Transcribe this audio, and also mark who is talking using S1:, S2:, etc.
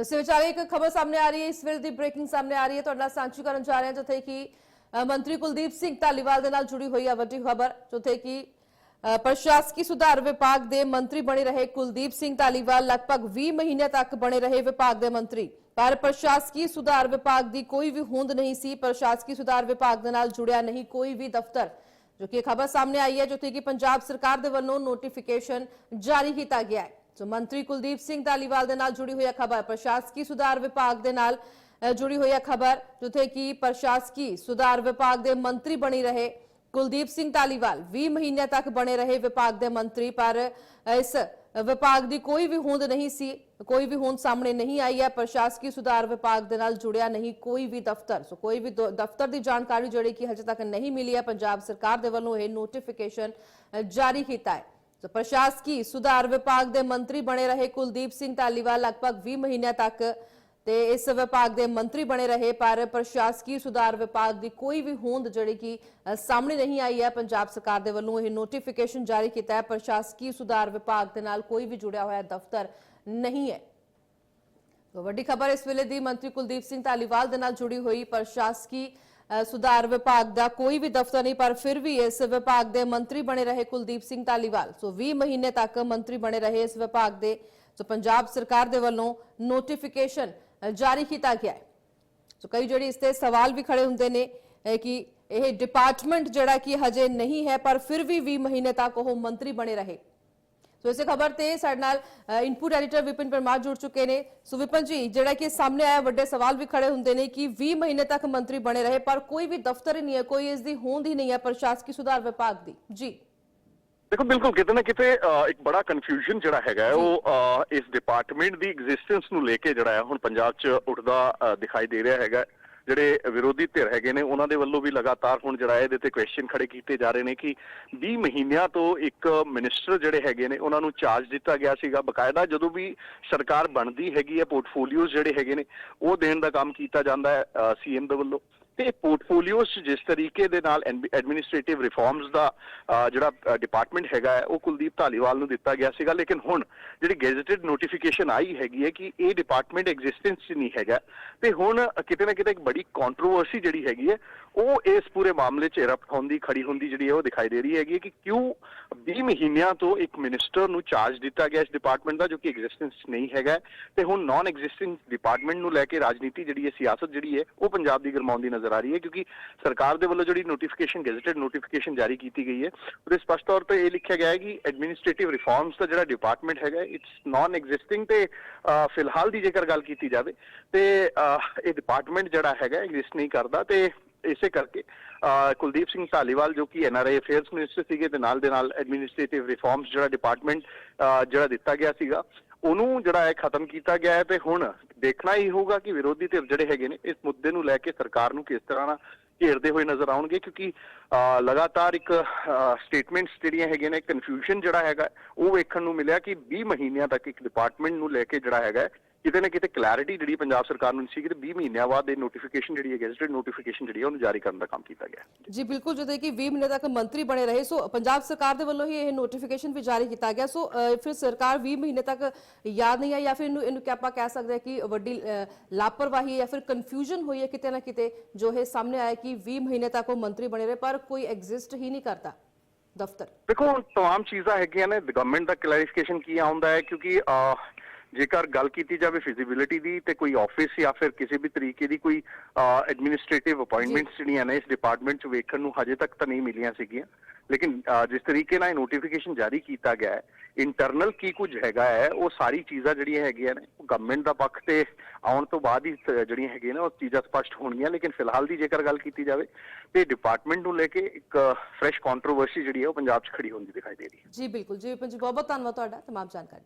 S1: ਇਸੇ ਵਿਚਾਲੇ ਇੱਕ ਖਬਰ ਸਾਹਮਣੇ ਆ ਰਹੀ ਹੈ ਇਸ ਵੇਲੇ ਦੀ ਬ੍ਰੇਕਿੰਗ ਸਾਹਮਣੇ ਆ ਰਹੀ ਹੈ ਤੁਹਾਡੇ ਨਾਲ ਸਾਂਝੀ ਕਰਨ ਜਾ ਰਹੇ ਹਾਂ ਜਿੱਥੇ ਕਿ ਅ, ਮੰਤਰੀ ਕੁਲਦੀਪ ਸਿੰਘ ਧਾਲੀਵਾਲ ਦੇ ਨਾਲ ਜੁੜੀ ਹੋਈ ਹੈ ਵੱਡੀ ਖਬਰ ਜਿੱਥੇ ਕਿ ਅ, ਪ੍ਰਸ਼ਾਸਕੀ ਸੁਧਾਰ ਵਿਭਾਗ ਦੇ ਮੰਤਰੀ ਬਣੇ ਰਹੇ ਕੁਲਦੀਪ ਸਿੰਘ ਧਾਲੀਵਾਲ ਲਗਭਗ 20 ਮਹੀਨੇ ਤੱਕ ਬਣੇ ਰਹੇ ਵਿਭਾਗ ਦੇ ਮੰਤਰੀ ਪਰ ਪ੍ਰਸ਼ਾਸਕੀ ਸੁਧਾਰ ਵਿਭਾਗ ਦੀ ਕੋਈ ਵੀ ਹੋਂਦ ਨਹੀਂ ਸੀ ਪ੍ਰਸ਼ਾਸਕੀ ਸੁਧਾਰ ਵਿਭਾਗ ਦੇ ਨਾਲ ਜੁੜਿਆ ਨਹੀਂ ਕੋਈ ਵੀ ਦਫ਼ਤਰ ਜੋ ਕਿ ਖਬਰ ਸਾਹਮਣੇ ਆਈ ਹੈ ਜਿੱਥੇ ਕਿ ਪੰਜਾਬ ਸਰਕਾਰ ਦੇ ਵੱਲੋਂ ਨੋਟੀਫਿਕੇਸ਼ਨ ਜਾਰੀ ਕੀਤਾ ਗਿਆ ਹੈ ਸੋ ਮੰਤਰੀ ਕੁਲਦੀਪ ਸਿੰਘ ਧਾਲੀਵਾਲ ਦੇ ਨਾਲ ਜੁੜੀ ਹੋਈ ਹੈ ਖਬਰ, ਪ੍ਰਸ਼ਾਸਕੀ ਸੁਧਾਰ ਵਿਭਾਗ ਦੇ ਨਾਲ ਜੁੜੀ ਹੋਈ ਹੈ ਖਬਰ, ਜਿੱਥੇ ਕਿ ਪ੍ਰਸ਼ਾਸਕੀ ਸੁਧਾਰ ਵਿਭਾਗ ਦੇ ਮੰਤਰੀ ਬਣੀ ਰਹੇ ਕੁਲਦੀਪ ਸਿੰਘ ਧਾਲੀਵਾਲ। 20 ਮਹੀਨਿਆਂ ਤੱਕ ਬਣੇ ਰਹੇ ਵਿਭਾਗ ਦੇ ਮੰਤਰੀ, ਪਰ ਇਸ ਵਿਭਾਗ ਦੀ ਕੋਈ ਵੀ ਹੋਂਦ ਨਹੀਂ ਸੀ, ਕੋਈ ਵੀ ਹੋਂਦ ਸਾਹਮਣੇ ਨਹੀਂ ਆਈ ਹੈ। ਪ੍ਰਸ਼ਾਸਕੀ ਸੁਧਾਰ ਵਿਭਾਗ ਦੇ ਨਾਲ ਜੁੜਿਆ ਨਹੀਂ ਕੋਈ ਵੀ ਦਫ਼ਤਰ। ਸੋ ਕੋਈ ਵੀ ਦ- ਦਫ਼ਤਰ ਦੀ ਜਾਣਕਾਰੀ ਜਿਹੜੀ ਕਿ ਹਜੇ ਤੱਕ ਨਹੀਂ ਮਿਲੀ ਹੈ, ਪੰਜਾਬ ਸਰਕਾਰ ਦੇ ਵੱਲੋਂ ਇਹ ਨੋਟੀਫਿਕੇਸ਼ਨ ਜਾਰੀ ਕੀਤਾ ਹੈ। ਸੋ ਪ੍ਰਸ਼ਾਸਕੀ ਸੁਧਾਰ ਵਿਭਾਗ ਦੇ ਮੰਤਰੀ ਬਣੇ ਰਹੇ ਕੁਲਦੀਪ ਸਿੰਘ ਧਾਲੀਵਾਲ ਲਗਭਗ 20 ਮਹੀਨਿਆਂ ਤੱਕ ਤੇ ਇਸ ਵਿਭਾਗ ਦੇ ਮੰਤਰੀ ਬਣੇ ਰਹੇ, ਪਰ ਪ੍ਰਸ਼ਾਸਕੀ ਸੁਧਾਰ ਵਿਭਾਗ ਦੀ ਕੋਈ ਵੀ ਹੋਂਦ ਜਿਹੜੀ ਕਿ ਸਾਹਮਣੇ ਨਹੀਂ ਆਈ ਹੈ। ਪੰਜਾਬ ਸਰਕਾਰ ਦੇ ਵੱਲੋਂ ਇਹ ਨੋਟੀਫਿਕੇਸ਼ਨ ਜਾਰੀ ਕੀਤਾ ਹੈ। ਪ੍ਰਸ਼ਾਸਕੀ ਸੁਧਾਰ ਵਿਭਾਗ ਦੇ ਨਾਲ ਕੋਈ ਵੀ ਜੁੜਿਆ ਹੋਇਆ ਦਫ਼ਤਰ ਨਹੀਂ ਹੈ। ਵੱਡੀ ਖਬਰ ਇਸ ਵੇਲੇ ਦੀ ਮੰਤਰੀ ਕੁਲਦੀਪ ਸਿੰਘ ਧਾਲੀਵਾਲ ਦੇ ਨਾਲ ਜੁੜੀ ਹੋਈ। ਪ੍ਰਸ਼ਾਸਕੀ ਸੁਧਾਰ ਵਿਭਾਗ ਦਾ ਕੋਈ ਵੀ ਦਫ਼ਤਰ ਨਹੀਂ ਪਰ ਫਿਰ ਵੀ ਇਸ ਵਿਭਾਗ ਦੇ ਮੰਤਰੀ ਬਣੇ ਰਹੇ ਕੁਲਦੀਪ ਸਿੰਘ ਧਾਲੀਵਾਲ। ਸੋ 20 ਮਹੀਨੇ ਤੱਕ ਮੰਤਰੀ ਬਣੇ ਰਹੇ ਇਸ ਵਿਭਾਗ ਦੇ। ਸੋ ਪੰਜਾਬ ਸਰਕਾਰ ਦੇ ਵੱਲੋਂ ਨੋਟੀਫਿਕੇਸ਼ਨ ਅ, ਜਾਰੀ ਕੀਤਾ ਗਿਆ ਹੈ। ਸੋ ਕਈ ਜਿਹੜੀ ਇਸ ਤੇ ਸਵਾਲ ਵੀ ਖੜੇ ਹੁੰਦੇ ਨੇ ਅ, ਕਿ ਇਹ ਡਿਪਾਰਟਮੈਂਟ ਜਿਹੜਾ ਕਿ ਹਜੇ ਨਹੀਂ ਹੈ ਪਰ ਫਿਰ ਵੀ 20 ਮਹੀਨੇ ਤੱਕ ਉਹ ਮੰਤਰੀ ਬਣੇ ਰਹੇ। ਸੋ ਇਸੇ ਖਬਰ ਤੇ ਸਾਡੇ ਨਾਲ ਇਨਪੁਟ ਐਡੀਟਰ ਵਿਪਨ ਪਰਮਾਰ ਜੁੜ ਚੁੱਕੇ ਨੇ। ਸੋ ਵਿਪਨ ਜੀ ਜਿਹੜਾ ਕਿ ਸਾਹਮਣੇ ਆਇਆ ਵੱਡੇ ਸਵਾਲ ਵੀ ਖੜੇ ਹੁੰਦੇ ਨੇ ਕਿ 20 ਮਹੀਨੇ ਤੱਕ ਮੰਤਰੀ ਬਣੇ ਰਹੇ ਪਰ ਕੋਈ ਵੀ ਦਫ਼ਤਰ ਹੀ ਨਹੀਂ ਹੈ ਕੋਈ ਇਸ ਦੀ ਹੋਂਦ ਹੀ ਨਹੀਂ ਹੈ ਪ੍ਰਸ਼ਾਸਕੀ ਸੁਧਾਰ ਵਿਭਾਗ ਦੀ। ਜੀ।
S2: ਦੇਖੋ ਬਿਲਕੁਲ ਕਿਤੇ ਨਾ ਕਿਤੇ ਇੱਕ ਬੜਾ ਕਨਫਿਊਜ਼ਨ ਜਿਹੜਾ ਹੈਗਾ ਉਹ ਇਸ ਡਿਪਾਰਟਮੈਂਟ ਦੀ ਐਗਜ਼ਿਸਟੈਂਸ ਨੂੰ ਲੈ ਕੇ ਜਿਹੜਾ ਹੈ ਹੁਣ ਪੰਜਾਬ 'ਚ ਉੱਠਦਾ ਦਿਖਾਈ ਦੇ ਰਿਹਾ ਹੈਗਾ। ਜਿਹੜੇ ਵਿਰੋਧੀ ਧਿਰ ਹੈਗੇ ਨੇ, ਉਹਨਾਂ ਦੇ ਵੱਲੋਂ ਵੀ ਲਗਾਤਾਰ ਹੁਣ ਜਿਹੜਾ ਇਹਦੇ ਤੇ ਕੁਐਸਚਨ ਖੜੇ ਕੀਤੇ ਜਾ ਰਹੇ ਨੇ ਕਿ 20 ਮਹੀਨਿਆਂ ਤੋਂ ਇੱਕ ਮਿਨਿਸਟਰ ਜਿਹੜੇ ਹੈਗੇ ਨੇ, ਉਹਨਾਂ ਨੂੰ ਚਾਰਜ ਦਿੱਤਾ ਗਿਆ ਸੀਗਾ ਬਕਾਇਦਾ। ਜਦੋਂ ਵੀ ਸਰਕਾਰ ਬਣਦੀ ਹੈਗੀ ਹੈ ਪੋਰਟਫੋਲੀਓਜ਼ ਜਿਹੜੇ ਹੈਗੇ ਨੇ, ਉਹ ਦੇਣ ਦਾ ਕੰਮ ਕੀਤਾ ਜਾਂਦਾ ਹੈ ਸੀਐਮ ਦੇ ਵੱਲੋਂ। ਤੇ ਪੋਰਟਫੋਲੀਓਸ ਜਿਸ ਤਰੀਕੇ ਦੇ ਨਾਲ ਐਡਮਿਨਿਸਟ੍ਰੇਟਿਵ ਰਿਫਾਰਮਸ ਦਾ ਜਿਹੜਾ ਡਿਪਾਰਟਮੈਂਟ ਹੈਗਾ ਹੈ, ਉਹ ਕੁਲਦੀਪ ਧਾਲੀਵਾਲ ਨੂੰ ਦਿੱਤਾ ਗਿਆ ਸੀਗਾ। ਲੇਕਿਨ ਹੁਣ ਜਿਹੜੀ ਗੈਜ਼ਟਡ ਨੋਟੀਫਿਕੇਸ਼ਨ ਆਈ ਹੈਗੀ ਹੈ ਕਿ ਇਹ ਡਿਪਾਰਟਮੈਂਟ ਐਗਜ਼ਿਸਟੈਂਸ 'ਚ ਨਹੀਂ ਹੈਗਾ। ਤੇ ਹੁਣ ਕਿਤੇ ਨਾ ਕਿਤੇ ਇੱਕ ਬੜੀ ਕੰਟਰੋਵਰਸੀ ਜਿਹੜੀ ਹੈਗੀ ਹੈ ਉਹ ਇਸ ਪੂਰੇ ਮਾਮਲੇ 'ਚ ਇਰਪਟ ਹੁੰਦੀ ਖੜੀ ਹੁੰਦੀ ਜਿਹੜੀ ਹੈ ਉਹ ਦਿਖਾਈ ਦੇ ਰਹੀ ਹੈਗੀ ਹੈ ਕਿ ਕਿਉਂ 20 ਮਹੀਨਿਆਂ ਤੋਂ ਇੱਕ ਮਿਨਿਸਟਰ ਨੂੰ ਚਾਰਜ ਦਿੱਤਾ ਗਿਆ ਇਸ ਡਿਪਾਰਟਮੈਂਟ ਦਾ ਜੋ ਕਿ ਐਗਜ਼ਿਸਟੈਂਸ 'ਚ ਨਹੀਂ ਹੈਗਾ ਹੈ। ਤੇ ਹੁਣ ਨਾਨ ਐਗਜ਼ਿਸਟੈਂਸ ਡਿਪਾਰਟਮੈਂਟ ਨੂੰ ਲੈ ਕੇ ਰਾਜਨੀਤੀ ਜਿਹੜੀ ਹੈ ਸਿਆਸਤ ਜਿਹੜੀ ਹੈ ਉਹ ਪੰਜਾਬ ਦੀ ਗਰਮਾਉਂਦੀ ਨਜ਼ਰ ਆ ਰਹੀ ਹੈ ਕਿਉਂਕਿ ਸਰਕਾਰ ਦੇ ਵੱਲੋਂ ਜਿਹੜੀ ਨੋਟੀਫਿਕੇਸ਼ਨ ਗੈਜ਼ਟਡ ਨੋਟੀਫਿਕੇਸ਼ਨ ਜਾਰੀ ਕੀਤੀ ਗਈ ਹੈ ਉਹਦੇ ਸਪਸ਼ਟ ਤੌਰ ਤੇ ਇਹ ਲਿਖਿਆ ਗਿਆ ਹੈ ਕਿ ਐਡਮਿਨਿਸਟ੍ਰੇਟਿਵ ਰਿਫਾਰਮਸ ਦਾ ਜਿਹੜਾ ਡਿਪਾਰਟਮੈਂਟ ਹੈਗਾ ਇਟਸ ਨਾਨ ਐਗਜ਼ਿਸਟਿੰਗ ਤੇ ਫਿਲਹਾਲ ਦੀ ਜੇਕਰ ਗੱਲ ਕੀਤੀ ਜਾਵੇ ਤੇ ਅਹ, ਇਹ ਡਿਪਾਰਟਮੈਂਟ ਜਿਹੜਾ ਹੈਗਾ ਐਗਜ਼ਿਸਟ ਨਹੀਂ ਕਰਦਾ ਤੇ ਇਸੇ ਕਰਕੇ ਅਹ, ਕੁਲਦੀਪ ਸਿੰਘ ਧਾਲੀਵਾਲ ਜੋ ਕਿ ਐਨਆਰਆਈ ਅਫੇਅਰਸ ਮਿਨਿਸਟਰ ਸੀਗੇ ਤੇ ਨਾਲ ਦੇ ਨਾਲ ਐਡਮਿਨਿਸਟ੍ਰੇਟਿਵ ਰਿਫਾਰਮਸ ਜਿਹੜਾ ਡਿਪਾਰਟਮੈਂਟ ਜਿਹੜਾ ਦਿੱਤਾ ਗਿਆ ਸੀਗਾ ਉਹਨੂੰ ਜਿਹੜਾ ਹੈ ਖਤਮ ਕੀਤਾ ਗਿਆ ਹੈ ਤੇ ਹੁਣ ਦੇਖਣਾ ਹੀ ਹੋਊਗਾ ਕਿ ਵਿਰੋਧੀ ਧਿਰ ਜਿਹੜੇ ਹੈਗੇ ਨੇ ਇਸ ਮੁੱਦੇ ਨੂੰ ਲੈ ਕੇ ਸਰਕਾਰ ਨੂੰ ਕਿਸ ਤਰ੍ਹਾਂ ਨਾਲ ਘੇਰਦੇ ਹੋਏ ਨਜ਼ਰ ਆਉਣਗੇ ਕਿਉਂਕਿ ਅਹ, ਲਗਾਤਾਰ ਇੱਕ ਸਟੇਟਮੈਂਟਸ ਜਿਹੜੀਆਂ ਹੈਗੀਆਂ ਨੇ ਕਨਫਿਊਜ਼ਨ ਜਿਹੜਾ ਹੈਗਾ ਉਹ ਵੇਖਣ ਨੂੰ ਮਿਲਿਆ ਕਿ 20 ਮਹੀਨਿਆਂ ਤੱਕ ਇੱਕ ਡਿਪਾਰਟਮੈਂਟ ਨੂੰ ਲੈ ਕੇ ਜਿਹੜਾ ਹੈਗਾ ਕਿਤੇ ਨਾ ਕਿਤੇ ਕਲੈਰਿਟੀ ਜਿਹੜੀ ਪੰਜਾਬ ਸਰਕਾਰ ਨੂੰ ਸੀ ਕਿ 20 ਮਹੀਨਿਆਂ ਬਾਅਦ ਇਹ ਨੋਟੀਫਿਕੇਸ਼ਨ ਜਿਹੜੀ ਹੈ ਗੈਜ਼ਟਡ ਨੋਟੀਫਿਕੇਸ਼ਨ ਜਿਹੜੀ ਹੈ ਉਹਨੂੰ ਜਾਰੀ ਕਰਨ ਦਾ ਕੰਮ ਕੀਤਾ ਗਿਆ
S1: ਜੀ ਬਿਲਕੁਲ ਜਦੋਂ ਕਿ 20 ਮਹੀਨੇ ਤੱਕ ਮੰਤਰੀ ਬਣੇ ਰਹੇ ਸੋ ਪੰਜਾਬ ਸਰਕਾਰ ਦੇ ਵੱਲੋਂ ਹੀ ਇਹ ਨੋਟੀਫਿਕੇਸ਼ਨ ਵੀ ਜਾਰੀ ਕੀਤਾ ਗਿਆ ਸੋ ਅ, ਫਿਰ ਸਰਕਾਰ 20 ਮਹੀਨੇ ਤੱਕ ਯਾਦ ਨਹੀਂ ਆਈ ਜਾਂ ਫਿਰ ਇਹਨੂੰ ਇਹਨੂੰ ਕਿ ਆਪਾਂ ਕਹਿ ਸਕਦੇ ਹਾਂ ਕਿ ਵੱਡੀ ਅ, ਲਾਪਰਵਾਹੀ ਜਾਂ ਫਿਰ ਕਨਫਿਊਜ਼ਨ ਹੋਈ ਹੈ ਕਿਤੇ ਨਾ ਕਿਤੇ ਜੋ ਇਹ ਸਾਹਮਣੇ ਆਇਆ ਕਿ 20 ਮਹੀਨੇ ਤੱਕ ਉਹ ਮੰਤਰੀ ਬਣੇ ਰਹੇ ਪਰ ਕੋਈ ਐਗਜ਼ਿਸਟ ਹੀ ਨਹੀਂ ਕਰਦਾ ਦਫ਼ਤਰ
S2: ਦੇਖੋ ਹੁਣ तमाम ਚੀਜ਼ਾਂ ਹੈਗੀਆਂ ਨੇ ਗਵਰਨਮੈਂਟ ਦਾ ਕਲੈਰੀਫਿਕੇਸ਼ਨ ਕੀ ਆਉਂਦਾ ਹੈ ਕਿਉਂਕਿ ਅਹ, ਜੇਕਰ ਗੱਲ ਕੀਤੀ ਜਾਵੇ ਫਿਜ਼ੀਬਿਲਿਟੀ ਦੀ ਤੇ ਕੋਈ ਆਫਿਸ ਜਾਂ ਫਿਰ ਕਿਸੇ ਵੀ ਤਰੀਕੇ ਦੀ ਕੋਈ ਐਡਮਿਨਿਸਟ੍ਰੇਟਿਵ ਅਪਾਇੰਟਮੈਂਟਸ ਜਿਹੜੀਆਂ ਨੇ ਇਸ ਡਿਪਾਰਟਮੈਂਟ 'ਚ ਵੇਖਣ ਨੂੰ ਹਜੇ ਤੱਕ ਤਾਂ ਨਹੀਂ ਮਿਲੀਆਂ ਸੀਗੀਆਂ। ਲੇਕਿਨ ਜਿਸ ਤਰੀਕੇ ਨਾਲ ਇਹ ਨੋਟੀਫਿਕੇਸ਼ਨ ਜਾਰੀ ਕੀਤਾ ਗਿਆ ਹੈ ਇੰਟਰਨਲ ਕੀ ਕੁਝ ਹੈਗਾ ਹੈ ਉਹ ਸਾਰੀ ਚੀਜ਼ਾਂ ਜਿਹੜੀਆਂ ਹੈਗੀਆਂ ਨੇ ਗਵਰਨਮੈਂਟ ਦਾ ਪੱਖ ਤੇ ਆਉਣ ਤੋਂ ਬਾਅਦ ਹੀ ਜਿਹੜੀਆਂ ਹੈਗੀਆਂ ਨੇ ਉਹ ਚੀਜ਼ਾਂ ਸਪਸ਼ਟ ਹੋਣਗੀਆਂ। ਲੇਕਿਨ ਫਿਲਹਾਲ ਦੀ ਜੇਕਰ ਗੱਲ ਕੀਤੀ ਜਾਵੇ ਤੇ ਡਿਪਾਰਟਮੈਂਟ ਨੂੰ ਲੈ ਕੇ ਇੱਕ ਫਰੈਸ਼ ਕੰਟਰੋਵਰਸੀ ਜਿਹੜੀ ਹੈ ਉਹ ਪੰਜਾਬ 'ਚ ਖੜੀ ਹੁੰਦੀ ਦਿਖਾਈ ਦੇ ਰਹੀ ਹੈ।
S1: ਜੀ ਬਿਲਕੁਲ। ਜੀ ਵਿਪਨ ਜੀ ਬਹੁਤ ਬਹੁਤ ਧੰਨਵਾਦ ਤੁਹਾਡਾ। ਤਮਾਮ ਜਾਣਕਾਰੀ